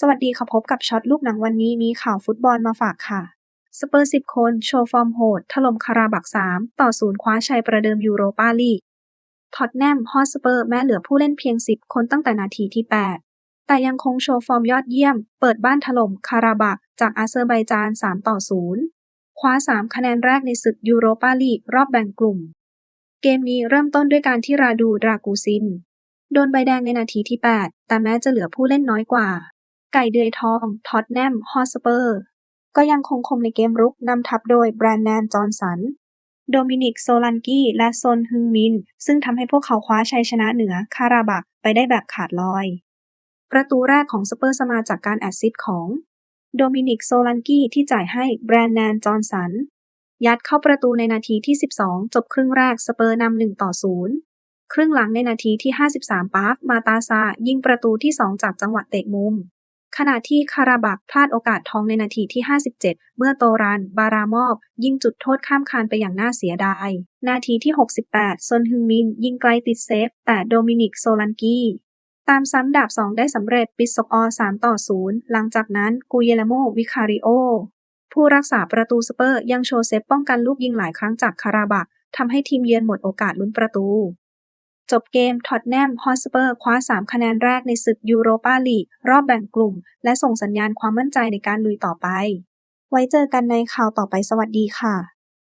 สวัสดีค่ะพบกับช็อตลูกหนังวันนี้มีข่าวฟุตบอลมาฝากค่ะ สเปอร์10คน โชว์ฟอร์มโหด ถล่มคาราบัก3ต่อ0คว้าชัยประเดิมยูโรปาลีกท็อตแนมฮอสเปอร์แม้เหลือผู้เล่นเพียง 10 คนตั้งแต่นาทีที่ 8 แต่ยังคงโชว์ฟอร์มยอดเยี่ยม เปิดบ้านถล่มคาราบักจากอาเซอร์ไบจาน 3 ต่อ 0 คว้า 3 คะแนนแรกในศึกยูโรปาลีกรอบแบ่งกลุ่ม เกมนี้เริ่มต้นด้วยการที่ราดูดรากูซิน โดนใบแดงในนาทีที่ 8 แต่แม้จะเหลือผู้เล่นน้อยกว่า ไก่เดือยทอง ท็อตแนม ฮอตสเปอร์ ก็ยังคงคมในเกมรุกนำทัพโดยแบรนแนน จอห์นสัน โดมินิก โซลันกี้ และซนฮึงมิน ซึ่งทำให้พวกเขาคว้าชัยชนะเหนือคาราบักไปได้แบบขาดลอย ประตูแรกของสเปอร์สมาจากการแอสซิสต์ของ โดมินิก โซลันกี้ที่จ่ายให้แบรนแนน จอห์นสัน ยัดเข้าประตูในนาทีที่ 12 จบครึ่งแรกสเปอร์นำ1ต่อ0ครึ่งหลังในนาทีที่ 53 ปาร์ค มาตาซา ยิงประตูที่ 2 จากจังหวะเตะมุม ขณะที่คาราบักพลาดโอกาสทองในนาทีที่ 57 เมื่อโตรัน บารามอบ ยิงจุดโทษข้ามคานไปอย่างน่าเสียดาย นาทีที่ 68 ซนฮึงมิน ยิงไกลติดเซฟ แต่โดมินิกโซลันกี้ตามซ้ำดาบ 2 ได้สำเร็จปิดสกอร์ 3 ต่อ 0 หลังจากนั้นกูเยลโมวิคาริโอ ผู้รักษาประตูสเปอร์ยังโชว์เซฟป้องกันลูกยิงหลายครั้งจากคาราบักทำให้ทีมเยือนหมดโอกาสลุ้นประตู จบเกมท็อตแนมฮอสเปอร์คว้า 3 คะแนนแรกในศึกยูโรปาลีกรอบแบ่งกลุ่ม และส่งสัญญาณความมั่นใจในการลุยต่อไป ไว้เจอกันในข่าวต่อไปสวัสดีค่ะ